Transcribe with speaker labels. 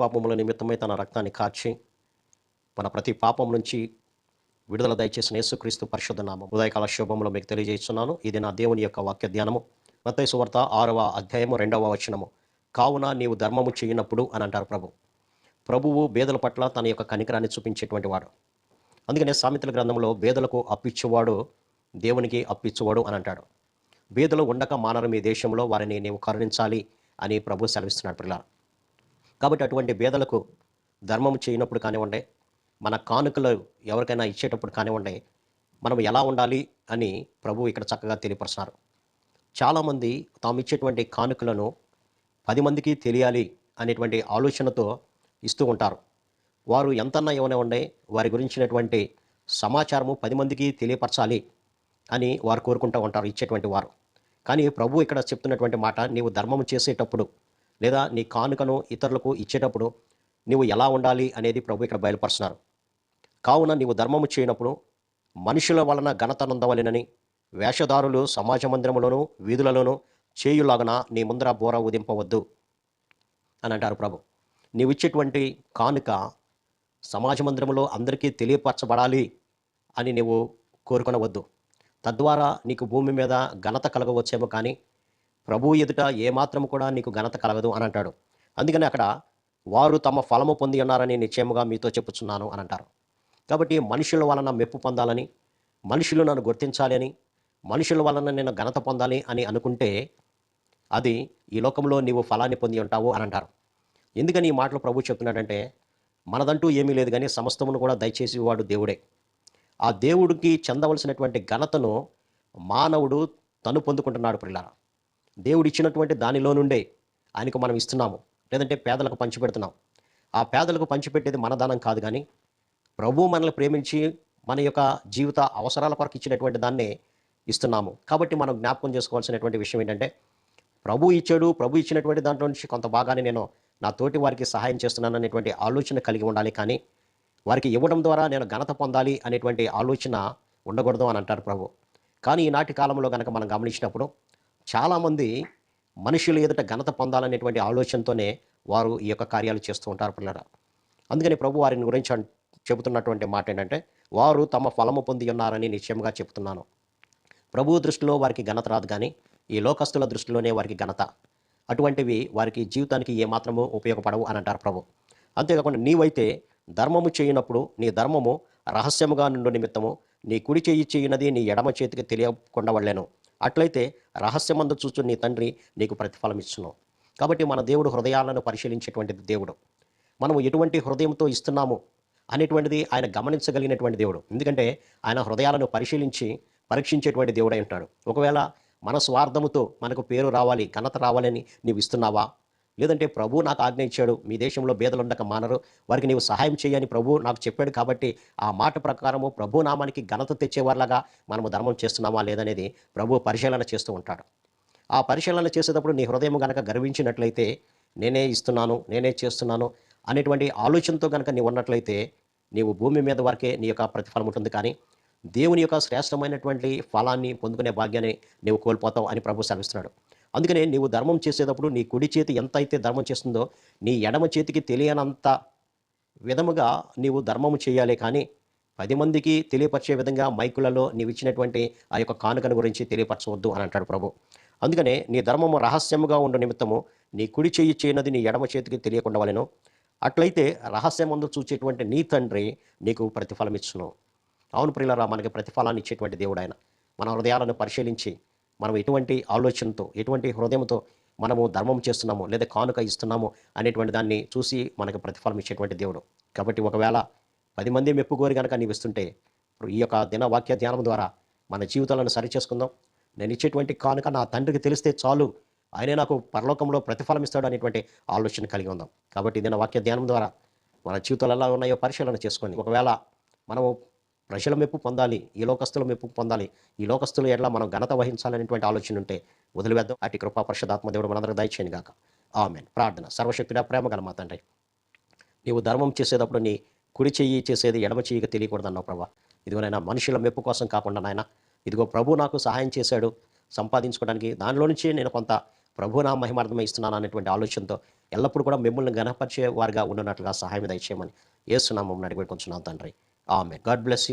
Speaker 1: పాపముల నిమిత్తమై తన రక్తాన్ని కార్చి మన ప్రతి పాపం నుంచి విడుదల దయచేసిన యేసుక్రీస్తు పరిశుద్ధ నామం ఉదయకాల శుభములో మీకు తెలియజేస్తున్నాను. ఇది నా దేవుని యొక్క వాక్య ధ్యానము. మత్తయి సువార్త ఆరవ అధ్యాయము రెండవ వచనము. కావున నీవు ధర్మము చేయనప్పుడు అని అంటారు ప్రభు. ప్రభువు బేదల పట్ల తన యొక్క కనికరాన్ని చూపించేటువంటి వాడు. అందుకనే సామెతల గ్రంథంలో బేదలకు అప్పిచ్చేవాడు దేవునికి అప్పిచ్చువాడు అని అంటాడు. బేదలు ఉండక మానరు మీ దేశంలో వారిని నీవు కరుణించాలి అని ప్రభు సెలవిస్తున్నాడు పిల్లలు కాబట్టి అటువంటి బేదలకు ధర్మం చేయనప్పుడు కానివ్వండి మన కానుకలు ఎవరికైనా ఇచ్చేటప్పుడు కానివ్వండి మనం ఎలా ఉండాలి అని ప్రభు ఇక్కడ చక్కగా తెలియపరుస్తున్నారు. చాలామంది తాము ఇచ్చేటువంటి కానుకలను పది మందికి తెలియాలి అనేటువంటి ఆలోచనతో ఇస్తూ ఉంటారు. వారు ఎంతన్నా ఏమైనా వారి గురించినటువంటి సమాచారము పది మందికి తెలియపరచాలి అని వారు కోరుకుంటూ ఉంటారు ఇచ్చేటువంటి వారు. కానీ ప్రభు ఇక్కడ చెప్తున్నటువంటి మాట నీవు ధర్మం చేసేటప్పుడు లేదా నీ కానుకను ఇతరులకు ఇచ్చేటప్పుడు నీవు ఎలా ఉండాలి అనేది ప్రభు ఇక్కడ బయలుపరుస్తున్నారు. కావున నీవు ధర్మము చేయనప్పుడు మనుషుల వలన ఘనత నొందవలెనని వేషధారులు సమాజ మందిరములోను వీధులలోనూ చేయులాగన నీ ముందర బోర ఉదింపవద్దు అని అంటారు ప్రభు. నీవిచ్చేటువంటి కానుక సమాజ మందిరంలో అందరికీ తెలియపరచబడాలి అని నీవు కోరుకొనవద్దు. తద్వారా నీకు భూమి మీద ఘనత కలగవచ్చేమో కానీ ప్రభు ఎదుట ఏమాత్రం కూడా నీకు ఘనత కలగదు అని అంటాడు. అందుకని అక్కడ వారు తమ ఫలము పొంది ఉన్నారని నిశ్చయముగా మీతో చెప్పుచున్నాను అని అంటారు. కాబట్టి మనుషుల వలన మెప్పు పొందాలని మనుషులు నన్ను గుర్తించాలి అని మనుషుల వలన నేను ఘనత పొందాలి అని అనుకుంటే అది ఈ లోకంలో నీవు ఫలాన్ని పొంది ఉంటావు అని అంటారు. ఎందుకని ఈ మాటలు ప్రభు చెప్తున్నాడంటే మనదంటూ ఏమీ లేదు కానీ సమస్తమును కూడా దయచేసి వాడు దేవుడే. ఆ దేవుడికి చెందవలసినటువంటి ఘనతను మానవుడు తను పొందుకుంటున్నాడు పిల్లల దేవుడు ఇచ్చినటువంటి దానిలో నుండే ఆయనకు మనం ఇస్తున్నాము. లేదంటే పేదలకు పంచిపెడుతున్నాం. ఆ పేదలకు పంచిపెట్టేది మన దానం కాదు కానీ ప్రభు మనల్ని ప్రేమించి మన యొక్క జీవిత అవసరాల కొరకు ఇచ్చినటువంటి దాన్నే ఇస్తున్నాము. కాబట్టి మనం జ్ఞాపకం చేసుకోవాల్సినటువంటి విషయం ఏంటంటే ప్రభు ఇచ్చాడు ప్రభు ఇచ్చినటువంటి దాంట్లో నుంచి కొంత భాగాన్ని నేను నా తోటి వారికి సహాయం చేస్తున్నాను అనేటువంటి ఆలోచన కలిగి ఉండాలి కానీ వారికి ఇవ్వడం ద్వారా నేను ఘనత పొందాలి అనేటువంటి ఆలోచన ఉండకూడదు అని అంటారు ప్రభు. కానీ ఈనాటి కాలంలో కనుక మనం గమనించినప్పుడు చాలామంది మనుషులు ఎదుట ఘనత పొందాలనేటువంటి ఆలోచనతోనే వారు ఈ యొక్క కార్యాలు చేస్తూ ఉంటారు పిల్లరా. అందుకని ప్రభు వారిని గురించి చెబుతున్నటువంటి మాట ఏంటంటే వారు తమ ఫలము పొంది ఉన్నారని నిశ్చయంగా చెబుతున్నాను. ప్రభువు దృష్టిలో వారికి ఘనత రాదు కానీ ఈ లోకస్తుల దృష్టిలోనే వారికి ఘనత. అటువంటివి వారికి జీవితానికి ఏమాత్రము ఉపయోగపడవు అని అంటారు ప్రభు. అంతేకాకుండా నీవైతే ధర్మము చేయనప్పుడు నీ ధర్మము రహస్యముగా నుండు నిమిత్తము నీ కుడి చేయి చేయినది నీ ఎడమ చేతికి తెలియకుండా వాళ్ళేను. అట్లయితే రహస్యమందు చూచు నీ తండ్రి నీకు ప్రతిఫలం ఇచ్చును. కాబట్టి మన దేవుడు హృదయాలను పరిశీలించేటువంటి దేవుడు. మనము ఎటువంటి హృదయంతో ఇస్తున్నాము అనేటువంటిది ఆయన గమనించగలిగినటువంటి దేవుడు. ఎందుకంటే ఆయన హృదయాలను పరిశీలించి పరీక్షించేటువంటి దేవుడై ఉంటాడు. ఒకవేళ మన స్వార్థముతో మనకు పేరు రావాలి ఘనత రావాలని నీవు ఇస్తున్నావా? లేదంటే ప్రభు నాకు ఆజ్ఞ ఇచ్చాడు మీ దేశంలో బేదలు ఉండక మానరు వారికి నీవు సహాయం చేయని ప్రభు నాకు చెప్పాడు కాబట్టి ఆ మాట ప్రకారము ప్రభు నామానికి ఘనత తెచ్చేవారిలాగా మనము ధర్మం చేస్తున్నామా లేదనేది ప్రభు పరిశీలన చేస్తూ ఉంటాడు. ఆ పరిశీలన చేసేటప్పుడు నీ హృదయం గనక గర్వించినట్లయితే నేనే ఇస్తున్నాను నేనే చేస్తున్నాను అనేటువంటి ఆలోచనతో కనుక నీవు ఉన్నట్లయితే నీవు భూమి మీద వరకే నీ యొక్క ప్రతిఫలం ఉంటుంది కానీ దేవుని యొక్క శ్రేష్టమైనటువంటి ఫలాన్ని పొందుకునే భాగ్యాన్ని నీవు కోల్పోతావు అని ప్రభు సెలవిస్తున్నాడు. అందుకనే నీవు ధర్మం చేసేటప్పుడు నీ కుడి చేతి ఎంత అయితే ధర్మం చేస్తుందో నీ ఎడమ చేతికి తెలియనంత విధముగా నీవు ధర్మము చేయాలి. కానీ పది మందికి తెలియపరిచే విధంగా మైకులలో నీవు ఇచ్చినటువంటి ఆ యొక్క కానుకను గురించి తెలియపరచవద్దు అని అంటాడు ప్రభు. అందుకనే నీ ధర్మము రహస్యముగా ఉండు నిమిత్తము నీ కుడి చేయి చేయనది నీ ఎడమ చేతికి తెలియకుండా వలెను అట్లయితే రహస్యమందు చూచేటువంటి నీ తండ్రి నీకు ప్రతిఫలం ఇచ్చును అవును ప్రియులరా మనకి ప్రతిఫలాన్ని ఇచ్చేటువంటి దేవుడు ఆయన. మన హృదయాలను పరిశీలించి మనం ఎటువంటి ఆలోచనతో ఎటువంటి హృదయంతో మనము ధర్మం చేస్తున్నాము లేదా కానుక ఇస్తున్నాము అనేటువంటి దాన్ని చూసి మనకు ప్రతిఫలం ఇచ్చేటువంటి దేవుడు. కాబట్టి ఒకవేళ పది మంది మెప్పుకోరి కనుక నీవు ఇస్తుంటే ఈ యొక్క దిన వాక్య ధ్యానం ద్వారా మన జీవితాలను సరిచేసుకుందాం నేను ఇచ్చేటువంటి కానుక నా తండ్రికి తెలిస్తే చాలు. ఆయనే నాకు పరలోకంలో ప్రతిఫలం ఇస్తాడు అనేటువంటి ఆలోచన కలిగి ఉందాం. కాబట్టి దిన వాక్య ధ్యానం ద్వారా మన జీవితాలు ఎలా ఉన్నాయో పరిశీలన చేసుకొని ఒకవేళ మనము ప్రజల మెప్పు పొందాలి ఈ లోకస్తుల మెప్పు పొందాలి ఈ లోకస్తులు ఎట్లా మనం ఘనత వహించాలనేటువంటి ఆలోచన ఉంటే వదిలివేద్దాం. అటు కృపా పరిషదాత్మదేవుడు మనందరికి దయచేయను గాక. ఆమెన్. ప్రార్థన. సర్వశక్తుడా ప్రేమ గల తండ్రి నీవు ధర్మం చేసేటప్పుడు నీ కుడి చెయ్యి చేసేది ఎడమ చెయ్యిగా తెలియకూడదన్నావు ప్రభా. ఇదిగో నాయన మనుషుల మెప్పు కోసం కాకుండా నాయన ఇదిగో ప్రభు నాకు సహాయం చేశాడు సంపాదించుకోవడానికి. దానిలో నుంచి నేను కొంత ప్రభు నా మహిమార్థమై ఇస్తున్నాను అనేటువంటి ఆలోచనతో ఎల్లప్పుడూ కూడా మిమ్మల్ని గణపరిచే వారిగా ఉండనట్లుగా సహాయం దయచేయమని ఏసునామం అడిగి కొంచెం తండ్రి. ఆమె గాడ్ బ్లెస్